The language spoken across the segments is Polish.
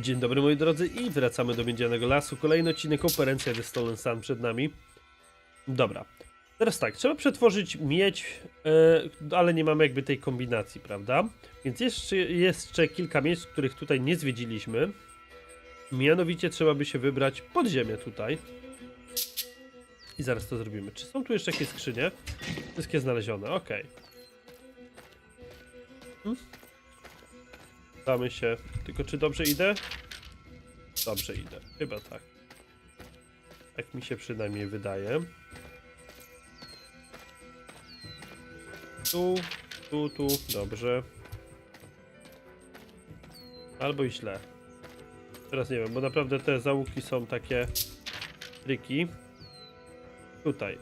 Dzień dobry moi drodzy i wracamy do Miedzianego Lasu. Kolejny odcinek Operacja The Stolen Sun przed nami. Dobra. Teraz tak, trzeba przetworzyć miedź, e, ale nie mamy jakby tej kombinacji, prawda? Więc jeszcze, jeszcze kilka miejsc, których tutaj nie zwiedziliśmy. Mianowicie trzeba by się wybrać pod ziemię tutaj. I zaraz to zrobimy. Czy są tu jeszcze jakieś skrzynie? Wszystkie znalezione, okej. Hmm? Damy się. Tylko czy dobrze idę? Dobrze idę. Chyba tak. Tak mi się przynajmniej wydaje. Tu, tu, tu. Dobrze. Albo i źle. Teraz nie wiem, bo naprawdę te załuki są takie triki. Tutaj.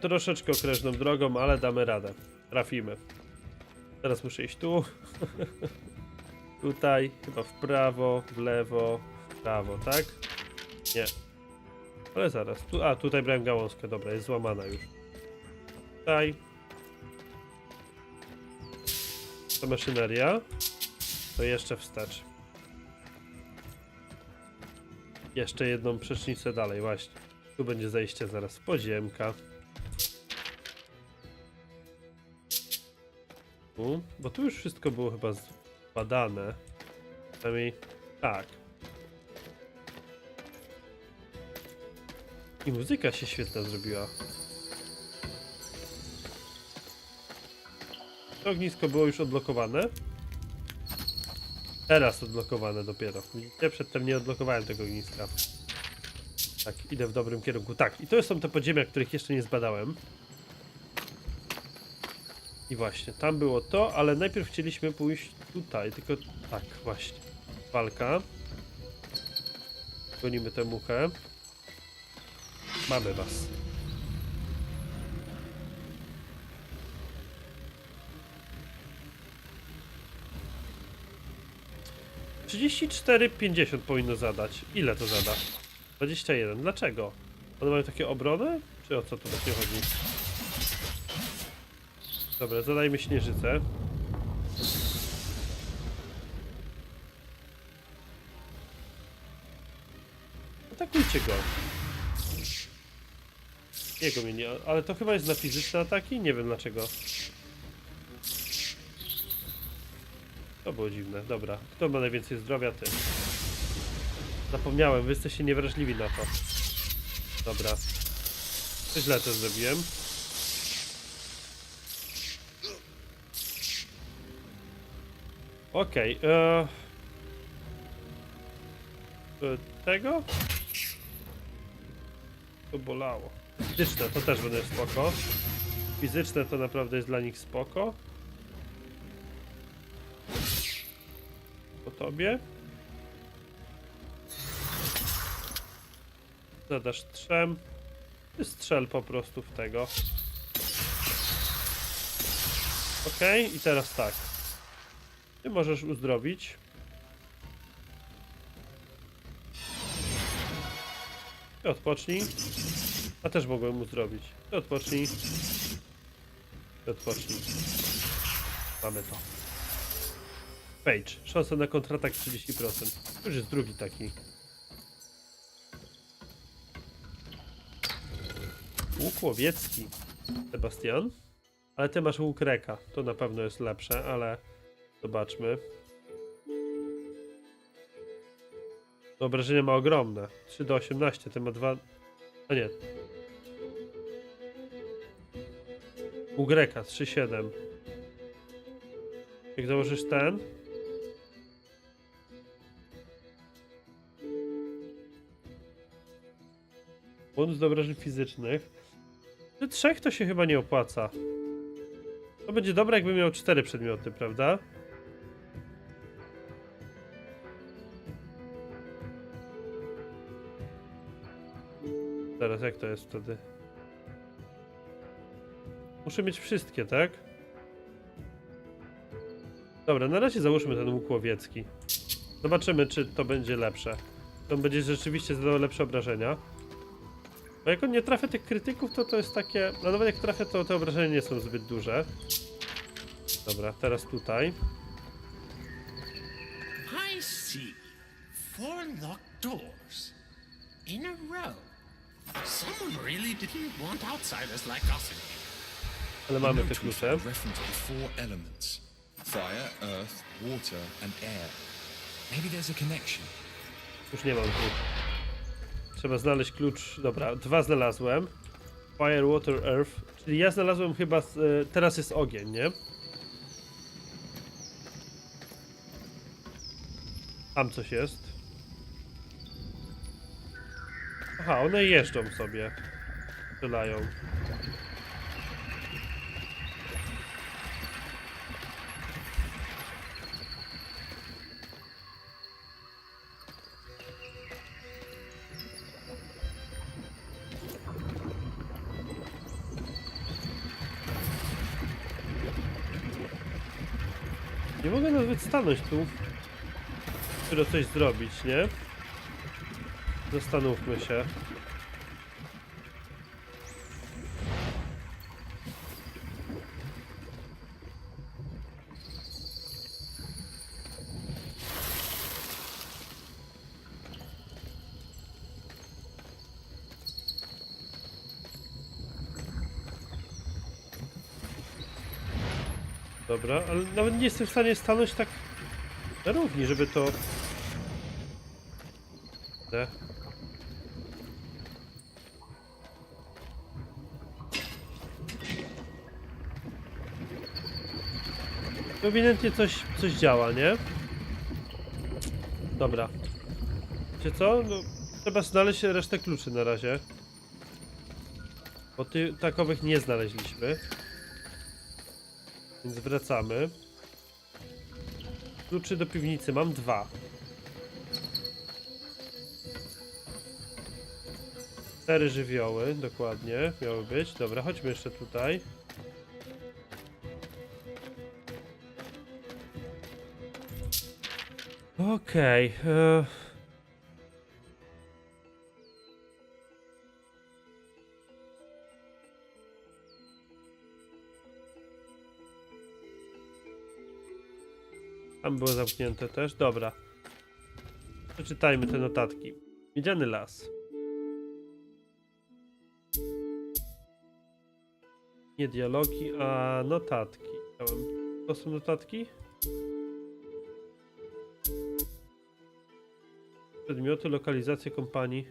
Troszeczkę okrężną drogą, ale damy radę. Trafimy. Teraz muszę iść tu. Tutaj, chyba w prawo, w lewo, w prawo, tak? Nie. Ale zaraz, tu, a tutaj brałem gałązkę, dobra, jest złamana już. Tutaj. To maszyneria. To jeszcze wstecz. Jeszcze jedną przecznicę dalej, właśnie. Tu będzie zejście zaraz podziemka. Bo tu już wszystko było chyba zbadane. Przynajmniej tak. I muzyka się świetna zrobiła. To ognisko było już odblokowane. Teraz odblokowane dopiero. Ja przedtem nie odblokowałem tego ogniska. Tak, idę w dobrym kierunku. Tak, i to są te podziemia, których jeszcze nie zbadałem. I właśnie, tam było to, ale najpierw chcieliśmy pójść tutaj, tylko tak, właśnie. Walka. Gonimy tę muchę. Mamy was. Trzydzieści cztery pięćdziesiąt powinno zadać. Ile to zada? 21. Dlaczego? One mają takie obrony? Czy o co tu właśnie chodzi? Dobra, zadajmy śnieżycę. Atakujcie go. Jego mnie nie... Ale to chyba jest na fizyczne ataki? Nie wiem dlaczego. To było dziwne. Dobra. Kto ma najwięcej zdrowia? Ty. Zapomniałem, wy jesteście niewrażliwi na to. Dobra. Źle to zrobiłem. Okej. Okay, e, tego? To bolało. Fizyczne to też będzie spoko. Fizyczne to naprawdę jest dla nich spoko. Po tobie. Zadasz trzem. Strzel po prostu w tego. Ok, i teraz tak. Ty możesz uzdrowić. Ty odpocznij. A też mogłem uzdrowić. Ty odpocznij. Ty odpocznij. Mamy to. Page. Szansa na kontratak 30%. To już jest drugi taki. Łuk łowiecki. Sebastian. Ale ty masz łuk reka. To na pewno jest lepsze, ale zobaczmy. Obrażenie ma ogromne. 3 do 18, ty ma 2. A nie. Łuk reka 3,7. Jak założysz ten. Bonus do obrażeń fizycznych. Do trzech to się chyba nie opłaca. To będzie dobre, jakby miał cztery przedmioty, prawda? Teraz jak to jest wtedy? Muszę mieć wszystkie, tak? Dobra, na razie załóżmy ten łuk łowiecki. Zobaczymy, czy to będzie lepsze. To będzie rzeczywiście zadawał lepsze obrażenia. Bo jak on nie trafia tych krytyków, to to jest takie... No nawet jak trafia, to te obrażenia nie są zbyt duże. Dobra, teraz tutaj. High see. Four locked doors. In a row. Someone really didn't want outsiders like us in here. Ale mamy te klucze. reference to four elements fire, earth, water, and air. Maybe there's a connection. Już nie mam tu. Trzeba znaleźć klucz. Dobra, dwa znalazłem. Fire, water, earth. Czyli ja znalazłem chyba. z- e, Teraz jest ogień, nie? Tam coś jest. Aha, one jeżdżą sobie. Strzelają. Nie mogę nawet stanąć tu. Dopiero coś zrobić, nie? Zastanówmy się. Dobra, ale nawet nie jestem w stanie stanąć tak na równi, żeby to... De. To ewidentnie coś, coś działa, nie? Dobra. Wiecie co? No, trzeba znaleźć resztę kluczy na razie. Bo ty takowych nie znaleźliśmy. Więc wracamy. Kluczy do piwnicy mam dwa. Cztery żywioły, dokładnie, miały być. Dobra, chodźmy jeszcze tutaj. Okej. e, Tam było zamknięte też. Dobra. Przeczytajmy te notatki. Miedziany las. Nie dialogi, a notatki. To są notatki? Przedmioty, lokalizacje kompanii.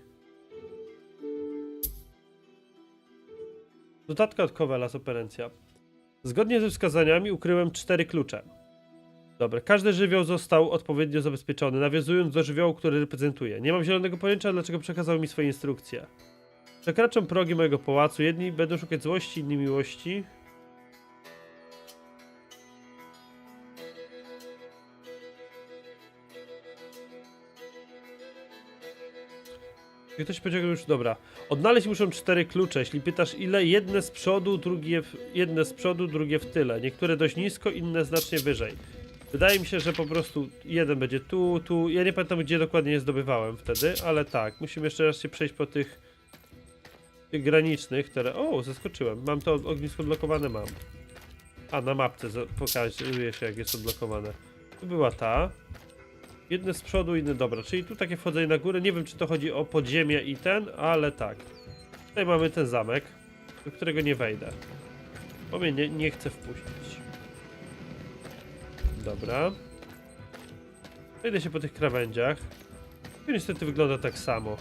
Notatka od Kowela z operencja. Zgodnie ze wskazaniami ukryłem cztery klucze. Dobra, każdy żywioł został odpowiednio zabezpieczony, nawiązując do żywiołu, który reprezentuje. Nie mam zielonego pojęcia, dlaczego przekazał mi swoje instrukcje. Przekraczam progi mojego pałacu. Jedni będą szukać złości, inni miłości. Ktoś powiedział już, dobra. Odnaleźć muszą cztery klucze. Jeśli pytasz ile, jedne z przodu, drugie w, jedne z przodu, drugie w tyle. Niektóre dość nisko, inne znacznie wyżej. Wydaje mi się, że po prostu jeden będzie tu, tu. Ja nie pamiętam gdzie dokładnie je zdobywałem wtedy, ale tak. Musimy jeszcze raz się przejść po tych, tych granicznych, które... O, zaskoczyłem. Mam to ognisko odblokowane, mam. A, na mapce pokazuje się jak jest odblokowane. Tu była ta. Jedne z przodu, inne dobra. Czyli tu takie wchodzenie na górę. Nie wiem, czy to chodzi o podziemie i ten, ale tak. Tutaj mamy ten zamek, do którego nie wejdę. Bo mnie nie, nie wpuścić. Dobra. Przejdę się po tych krawędziach. To niestety wygląda tak samo.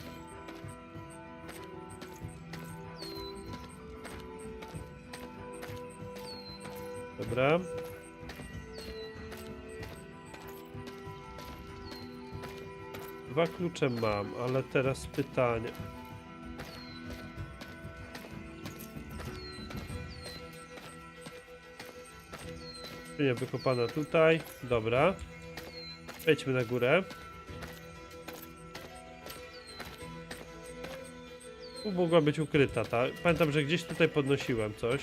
Dobra. Dwa klucze mam, ale teraz pytanie. Skrzynia wykopana tutaj. Dobra. Wejdźmy na górę. Tu mogła być ukryta, ta. Pamiętam, że gdzieś tutaj podnosiłem coś.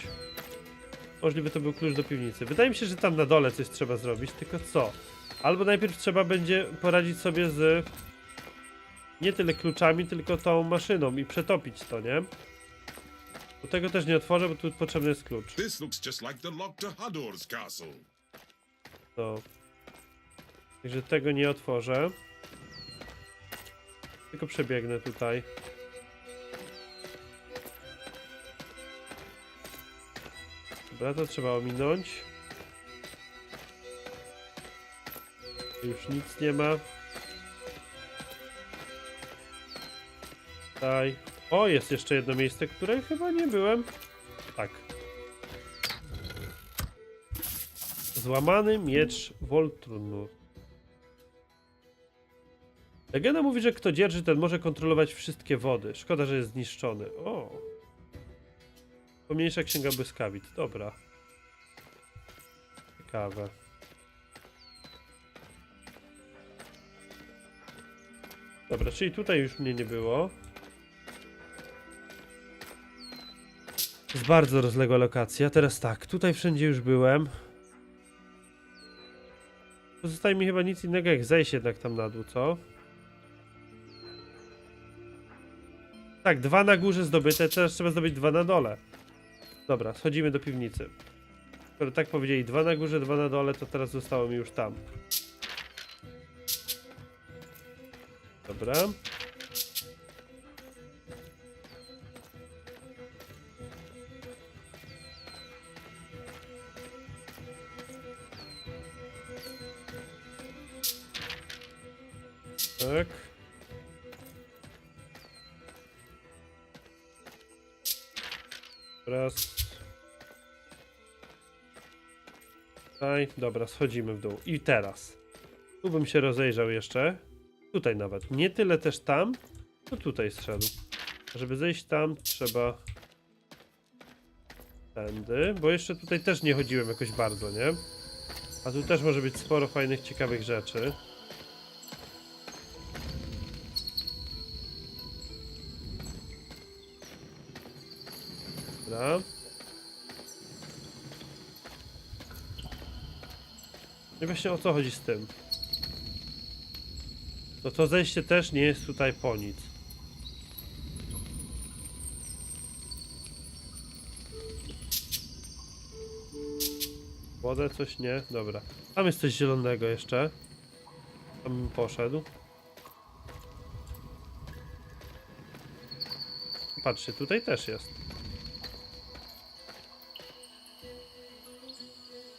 Możliwy to był klucz do piwnicy. Wydaje mi się, że tam na dole coś trzeba zrobić, tylko co? Albo najpierw trzeba będzie poradzić sobie z nie tyle kluczami, tylko tą maszyną i przetopić to, nie? Do tego też nie otworzę, bo tu potrzebny jest klucz. This looks just like the lock to Hador's castle. To. Także tego nie otworzę. Tylko przebiegnę tutaj. Dobra, to trzeba ominąć. Już nic nie ma. Tutaj. O, jest jeszcze jedno miejsce, które chyba nie byłem. Tak. Złamany miecz Volturnur. Legenda mówi, że kto dzierży, ten może kontrolować wszystkie wody. Szkoda, że jest zniszczony. O. Pomniejsza księga błyskawic. Dobra. Ciekawe. Dobra, czyli tutaj już mnie nie było. Jest bardzo rozległa lokacja. Teraz tak, tutaj wszędzie już byłem. Pozostaje mi chyba nic innego jak zejść jednak tam na dół, co? Tak, dwa na górze zdobyte, teraz trzeba zdobyć dwa na dole. Dobra, schodzimy do piwnicy. Skoro tak powiedzieli, dwa na górze, dwa na dole, to teraz zostało mi już tam. Dobra. Tak. Raz. Tutaj, dobra, schodzimy w dół. I teraz. Tu bym się rozejrzał jeszcze. Tutaj nawet. Nie tyle też tam, to tutaj zszedł. Żeby zejść tam, trzeba tędy, bo jeszcze tutaj też nie chodziłem jakoś bardzo, nie? A tu też może być sporo fajnych, ciekawych rzeczy. Dobra. I właśnie o co chodzi z tym? No to zejście też nie jest tutaj po nic. Wodę coś nie? Dobra. Tam jest coś zielonego jeszcze. Tam bym poszedł. Patrzcie, tutaj też jest.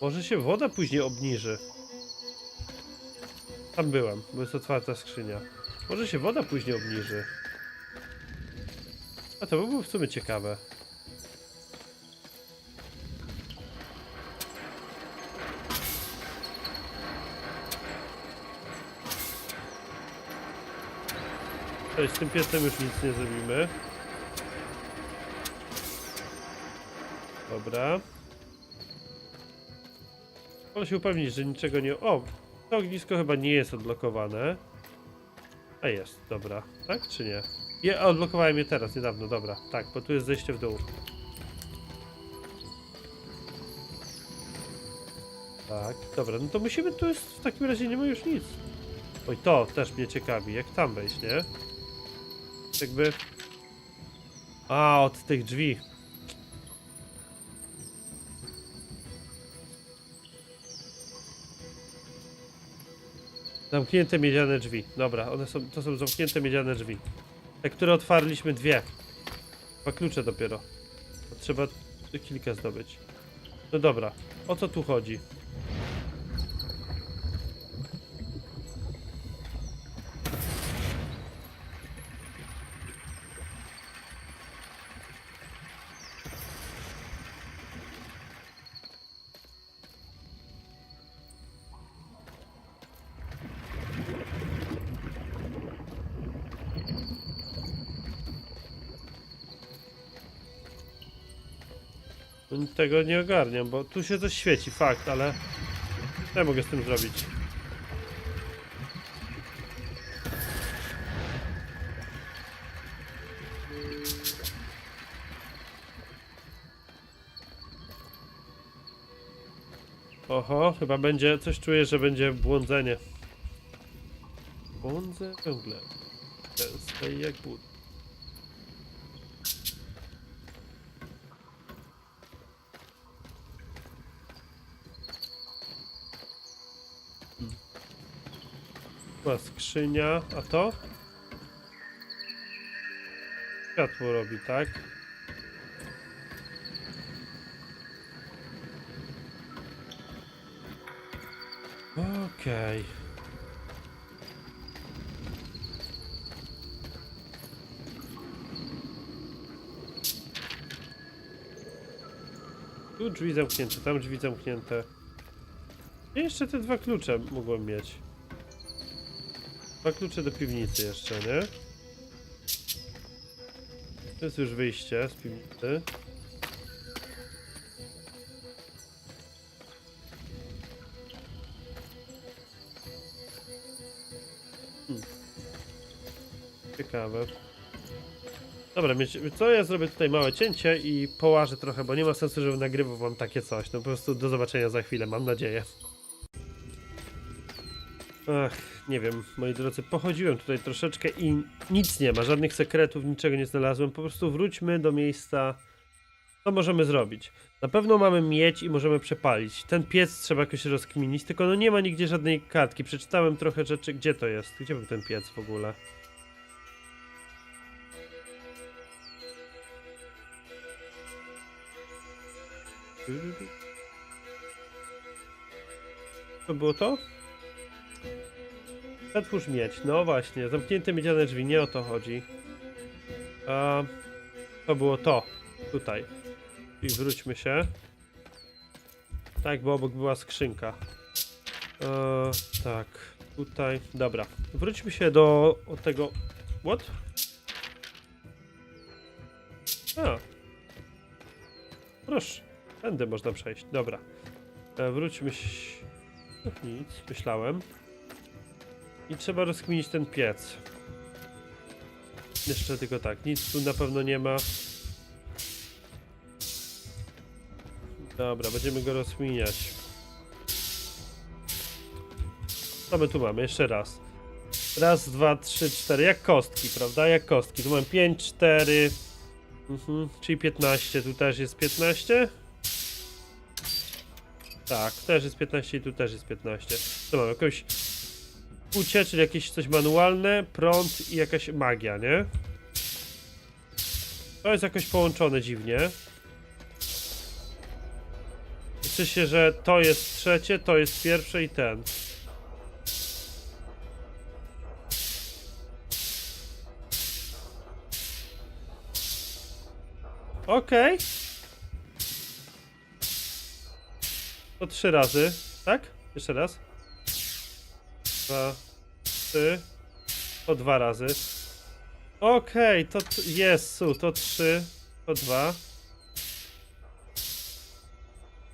Może się woda później obniży. Tam byłem, bo jest otwarta skrzynia. Może się woda później obniży. A to by było w sumie ciekawe. Cześć, z tym piesem już nic nie zrobimy. Dobra. Mogę się upewnić, że niczego nie... O! To ognisko chyba nie jest odblokowane. A jest, dobra. Tak czy nie? Je, odblokowałem je teraz, niedawno, dobra. Tak, bo tu jest zejście w dół. Tak, dobra, no to musimy, tu jest w takim razie nie ma już nic. Oj, to też mnie ciekawi, jak tam wejść, nie? Jakby... A, od tych drzwi. Zamknięte miedziane drzwi. Dobra, one są, to są zamknięte miedziane drzwi. Te, które otwarliśmy dwie. Dwa klucze dopiero. Trzeba kilka zdobyć. No dobra, o co tu chodzi? Tego nie ogarniam, bo tu się coś świeci, fakt, ale... Co mogę z tym zrobić? Oho, chyba będzie, coś czuję, że będzie błądzenie. Błądzę ciągle. Częste jak but. Zwykła skrzynia, a to? Światło robi, tak? Okej. Tu drzwi zamknięte, tam drzwi zamknięte. I jeszcze te dwa klucze mogłem mieć. Dwa klucze do piwnicy jeszcze, nie? To jest już wyjście z piwnicy. Hmm. Ciekawe. Dobra, co ja zrobię tutaj małe cięcie i połażę trochę, bo nie ma sensu, żebym nagrywał wam takie coś. No po prostu do zobaczenia za chwilę, mam nadzieję. Ach, nie wiem, moi drodzy, pochodziłem tutaj troszeczkę i nic nie ma, żadnych sekretów, niczego nie znalazłem. Po prostu wróćmy do miejsca. Co możemy zrobić? Na pewno mamy mieć i możemy przepalić. Ten piec trzeba jakoś rozkminić, tylko no nie ma nigdzie żadnej kartki. Przeczytałem trochę rzeczy. Gdzie to jest? Gdzie był ten piec w ogóle? To było to? Otwórz mieć. No właśnie, zamknięte miedziane drzwi, nie o to chodzi. A, to było to. Tutaj. I wróćmy się. Tak, bo obok była skrzynka. E, tak, tutaj. Dobra. Wróćmy się do tego. What? A. Proszę. Tędy można przejść. Dobra. E, wróćmy się. Nic, myślałem. I trzeba rozkminić ten piec. Jeszcze tylko tak, nic tu na pewno nie ma. Dobra, będziemy go rozkminiać. Co my tu mamy? Jeszcze raz. Raz, dwa, trzy, cztery. Jak kostki, prawda? Jak kostki. Tu mam 5, 4. Mhm, czyli 15. Tu też jest 15. Tak, też jest 15 i tu też jest 15. Co mam? Jakąś Ucie, czyli jakieś coś manualne, prąd i jakaś magia, nie? To jest jakoś połączone dziwnie. Liczy się, że to jest trzecie, to jest pierwsze i ten. Okej. To trzy razy, tak? Jeszcze raz dwa, trzy, to dwa razy. Okej, to t- Jezu, to trzy, to dwa.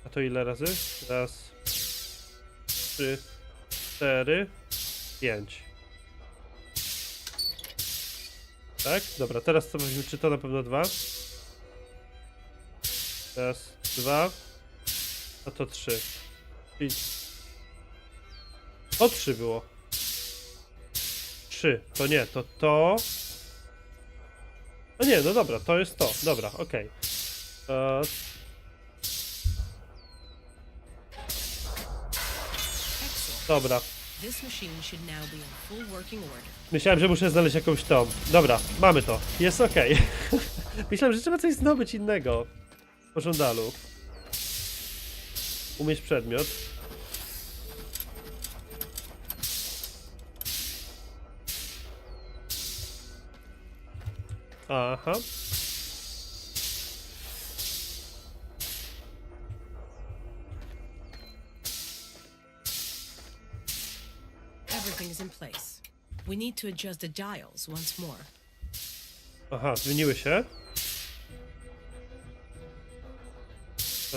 A to ile razy? Raz, trzy, cztery, pięć. Tak? Dobra, teraz sprawdźmy, czy to na pewno dwa. Raz, dwa, a to trzy. To trzy było. Trzy. To nie, to to. No nie, no dobra, to jest to. Dobra, okej. E, Excellent. Dobra. Myślałem, że muszę znaleźć jakąś tą. Dobra, mamy to. Jest okej. Myślałem, że trzeba coś zdobyć innego. Po żądalu. Umieć przedmiot. Aha. Everything is in place. We need to adjust the dials once more. Aha, zmieniły się.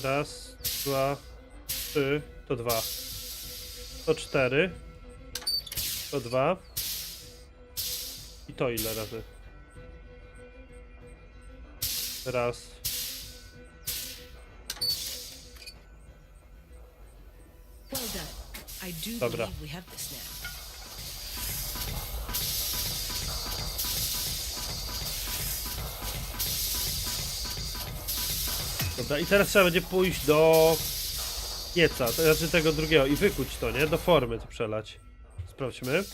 Raz, dwa, trzy, to dwa. To cztery. To dwa. I to ile razy? Raz. Dobra. Dobra, i teraz trzeba będzie pójść do pieca, to znaczy tego drugiego i wykuć to, nie? Do formy to przelać. Sprawdźmy.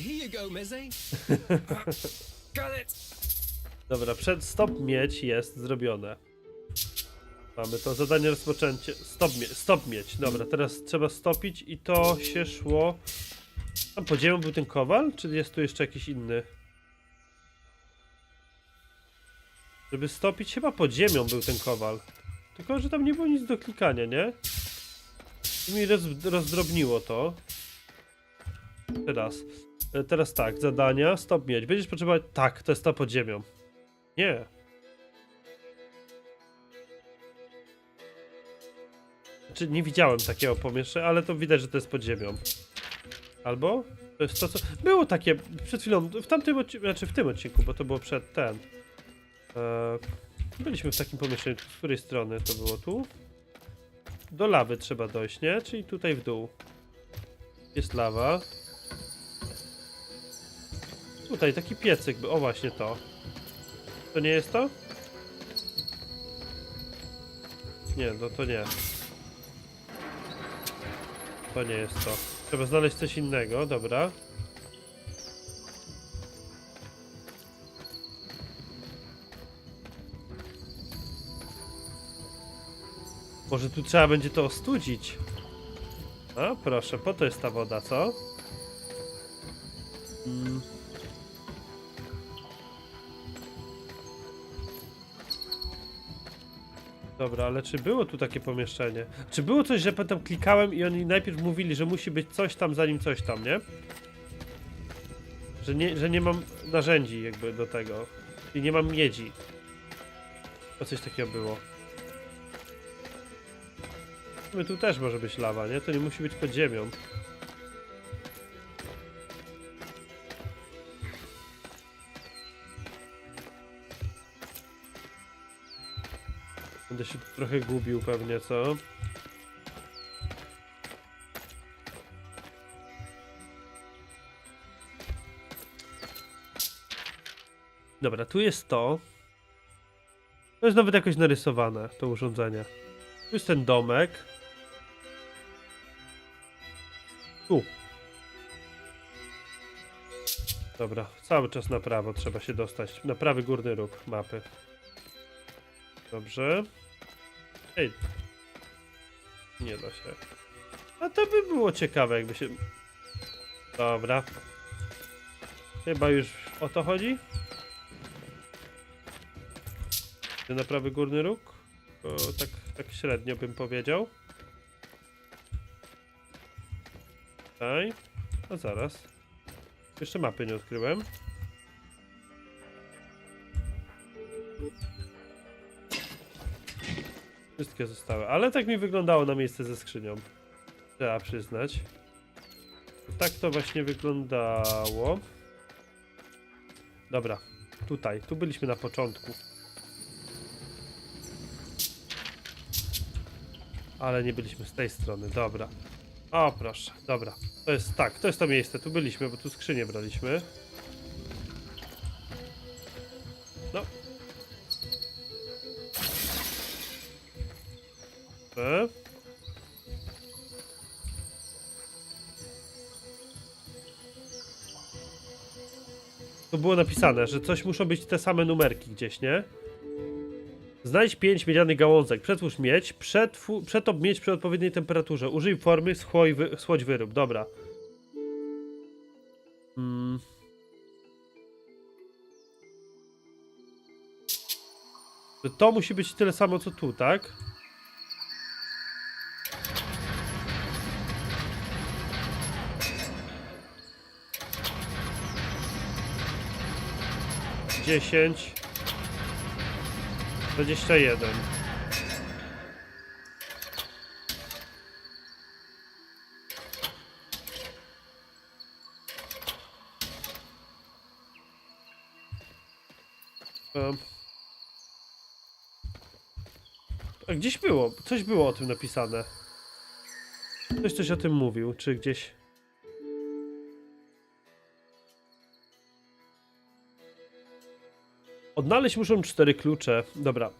Here you go, Meze. Got it. Dobra, przed stop mieć jest zrobione. Mamy to zadanie rozpoczęcie. Stop, mie stop mieć. Dobra, teraz trzeba stopić i to się szło. Tam pod ziemią był ten kowal, czy jest tu jeszcze jakiś inny? Żeby stopić, chyba pod ziemią był ten kowal. Tylko, że tam nie było nic do klikania, nie? I mi roz, rozdrobniło to. Teraz. E, Teraz tak, zadania, stop mieć. Będziesz potrzebować. Tak, to jest to pod ziemią. Nie. Znaczy, nie widziałem takiego pomieszczenia, ale to widać, że to jest pod ziemią. Albo? To jest to, co... Było takie przed chwilą, w tamtym odcinku, znaczy w tym odcinku, bo to było przed ten. Eee, byliśmy w takim pomieszczeniu, z której strony to było? Tu? Do lawy trzeba dojść, nie? Czyli tutaj w dół. Jest lawa. Tutaj taki piecyk, by- o właśnie to. To nie jest to? Nie, no to nie. To nie jest to. Trzeba znaleźć coś innego, dobra. Może tu trzeba będzie to ostudzić. A, proszę, po to jest ta woda, co? Mm. Dobra, ale czy było tu takie pomieszczenie? Czy było coś, że potem klikałem i oni najpierw mówili, że musi być coś tam, zanim coś tam, nie? Że nie, że nie mam narzędzi jakby do tego. I nie mam miedzi. To coś takiego było. My tu też może być lawa, nie? To nie musi być pod ziemią. Trochę gubił pewnie, co? Dobra, tu jest to. To jest nawet jakoś narysowane, to urządzenie. Tu jest ten domek. Tu. Dobra, cały czas na prawo trzeba się dostać. Na prawy górny róg mapy. Dobrze. Ej. Nie da się. A to by było ciekawe, jakby się. Dobra. Chyba już o to chodzi? Czy na prawy górny róg? O, tak, tak średnio bym powiedział. Tutaj. A zaraz. Jeszcze mapy nie odkryłem. Wszystkie zostały, ale tak mi wyglądało na miejsce ze skrzynią. Trzeba przyznać. Tak to właśnie wyglądało. Dobra, tutaj, tu byliśmy na początku. Ale nie byliśmy z tej strony, dobra. O, proszę, dobra. To jest tak, to jest to miejsce, tu byliśmy, bo tu skrzynię braliśmy. E? Tu było napisane, że coś muszą być te same numerki gdzieś, nie? Znajdź 5 miedzianych gałązek. Przetwórz miedź. Przetwu, przetop miedź przy odpowiedniej temperaturze. Użyj formy, schłoj, wy, schłodź wyrób. Dobra. Mm. To To musi być tyle samo co tu, tak? Dziesięć. Dwadzieścia jeden. Um. A gdzieś było, coś było o tym napisane. Ktoś coś o tym mówił, czy gdzieś... Odnaleźć muszą cztery klucze. Dobra.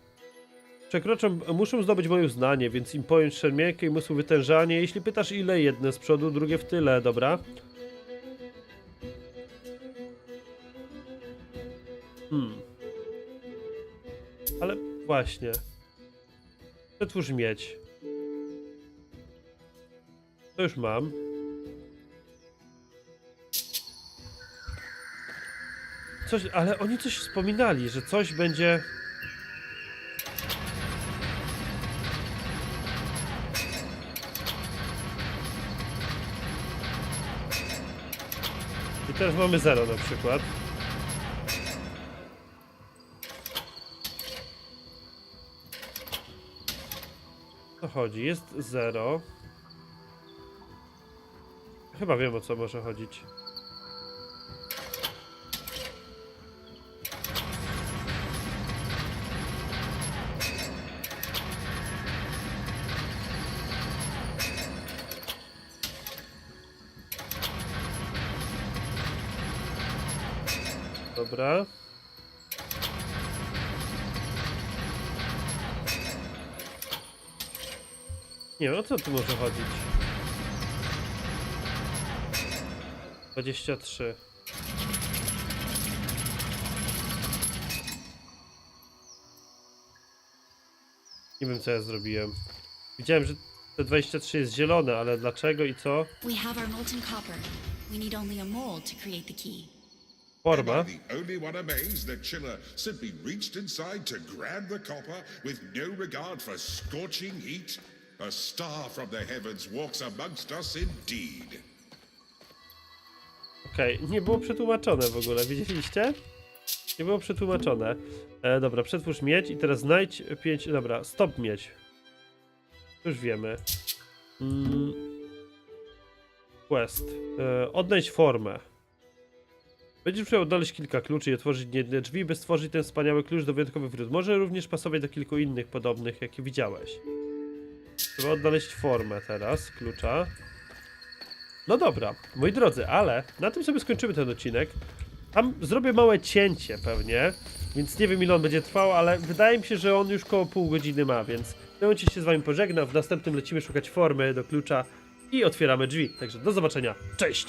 Przekroczą, muszą zdobyć moje uznanie, więc im pojąć szermierkę i muszą wytężanie. Jeśli pytasz ile, jedne z przodu, drugie w tyle, dobra? Hmm. Ale właśnie. Przetwórz mieć. To już mam. Coś, ale oni coś wspominali, że coś będzie. I teraz mamy zero na przykład. Co chodzi? Jest zero. Chyba wiem o co może chodzić. Dobra. Nie o co tu może chodzić? 23. Nie wiem, co ja zrobiłem. Widziałem, że te 23 jest zielone, ale dlaczego i co? We have our molten copper. We need only a mold to create the key. Forma. Am I the only one amazed that Chiller simply reached inside to grab the copper with no regard for scorching heat? A star from the heavens walks amongst us indeed. Okej, nie było przetłumaczone w ogóle, widzieliście? Nie było przetłumaczone. E, dobra, przetwórz miedź i teraz znajdź 5. Dobra, stop miedź. Już wiemy. Mm. Quest. E, odnaleźć formę. Będziesz musiał odnaleźć kilka kluczy i otworzyć jedne drzwi, by stworzyć ten wspaniały klucz do wyjątkowych wrót. Może również pasować do kilku innych podobnych, jakie widziałeś. Trzeba odnaleźć formę teraz, klucza. No dobra, moi drodzy, ale na tym sobie skończymy ten odcinek. Tam zrobię małe cięcie pewnie, więc nie wiem ile on będzie trwał, ale wydaje mi się, że on już koło pół godziny ma, więc w momencie się z wami pożegnam. W następnym lecimy szukać formy do klucza i otwieramy drzwi. Także do zobaczenia. Cześć!